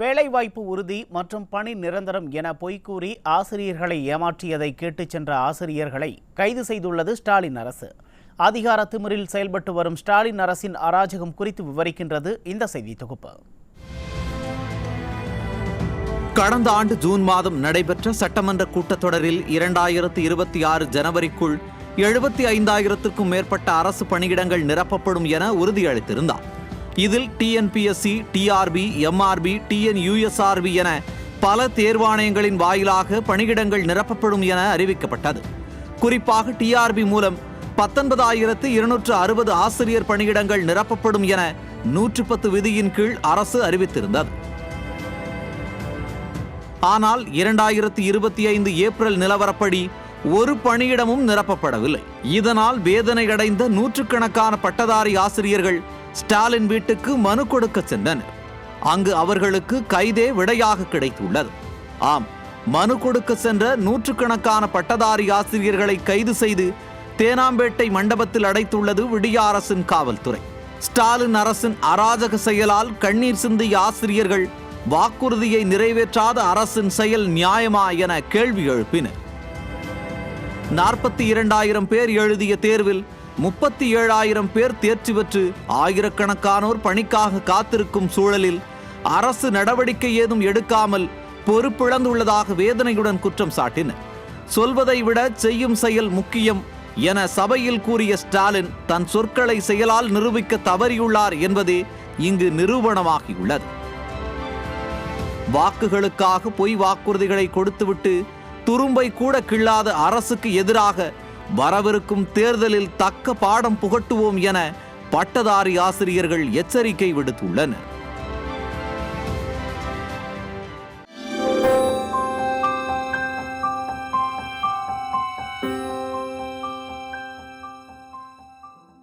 வேலைவாய்ப்பு உறுதி மற்றும் பணி நிரந்தரம் என பொய்க்கூறி ஆசிரியர்களை ஏமாற்றியதை கேட்டுச் சென்ற ஆசிரியர்களை கைது செய்துள்ளது ஸ்டாலின் அரசு. அதிகார திமிரில் செயல்பட்டு வரும் ஸ்டாலின் அரசின் அராஜகம் குறித்து விவரிக்கின்றது இந்த செய்தி தொகுப்பு. கடந்த ஆண்டு ஜூன் மாதம் நடைபெற்ற சட்டமன்ற கூட்டத்தொடரில் இரண்டாயிரத்து இருபத்தி ஆறு ஜனவரிக்குள் எழுபத்தி ஐந்தாயிரத்திற்கும் மேற்பட்ட அரசு பணியிடங்கள் நிரப்பப்படும் என உறுதியளித்திருந்தார். இதில் டிஎன்பிஎஸ்சி டிஆர்பி எம்ஆர்பி டிஎன்யூஎஸ்ஆர்பி என பல தேர்வாணையங்களின் வாயிலாக பணியிடங்கள் நிரப்பப்படும் என அறிவிக்கப்பட்டது. குறிப்பாக டிஆர்பி மூலம் பத்தொன்பதாயிரத்து இருநூற்று அறுபது ஆசிரியர் பணியிடங்கள் நிரப்பப்படும் என நூற்று பத்து விதியின் கீழ் அரசு அறிவித்திருந்தது. ஆனால் இரண்டாயிரத்தி இருபத்தி ஐந்து ஏப்ரல் நிலவரப்படி ஒரு பணியிடமும் நிரப்பப்படவில்லை. இதனால் வேதனையடைந்த நூற்றுக்கணக்கான பட்டதாரி ஆசிரியர்கள் ஸ்டாலின் வீட்டுக்கு மனு கொடுக்க சென்றனர். அங்கு அவர்களுக்கு கைதே விடையாக கிடைத்துள்ளது. ஆம் மனு கொடுக்க சென்ற நூற்றுக்கணக்கான பட்டதாரி ஆசிரியர்களை கைது செய்து தேனாம்பேட்டை மண்டபத்தில் அடைத்துள்ளது விடிய அரசின் காவல்துறை. ஸ்டாலின் அரசின் அராஜக செயலால் கண்ணீர் சிந்திய ஆசிரியர்கள் வாக்குறுதியை நிறைவேற்றாத அரசின் செயல் நியாயமா என கேள்வி எழுப்பினர். நாற்பத்தி இரண்டாயிரம் பேர் எழுதிய தேர்வில் முப்பத்தி ஏழாயிரம் பேர் தேர்ச்சி பெற்று ஆயிரக்கணக்கானோர் பணிக்காக காத்திருக்கும் சூழலில் அரசு நடவடிக்கை ஏதும் எடுக்காமல் பொறுப்பிழந்துள்ளதாக வேதனையுடன் குற்றம் சாட்டினர். சொல்வதை விட செய்யும் செயல் முக்கியம் என சபையில் கூறிய ஸ்டாலின் தன் சொற்களை செயலால் நிரூபிக்க தவறியுள்ளார் என்பதே இங்கு நிரூபணமாகியுள்ளது. வாக்குகளுக்காக பொய் வாக்குறுதிகளை கொடுத்துவிட்டு துரும்பை கூட கிள்ளாத அரசுக்கு எதிராக வரவிருக்கும் தேர்தலில் தக்க பாடம் புகட்டுவோம் என பட்டதாரி ஆசிரியர்கள் எச்சரிக்கை விடுத்துள்ளனர்.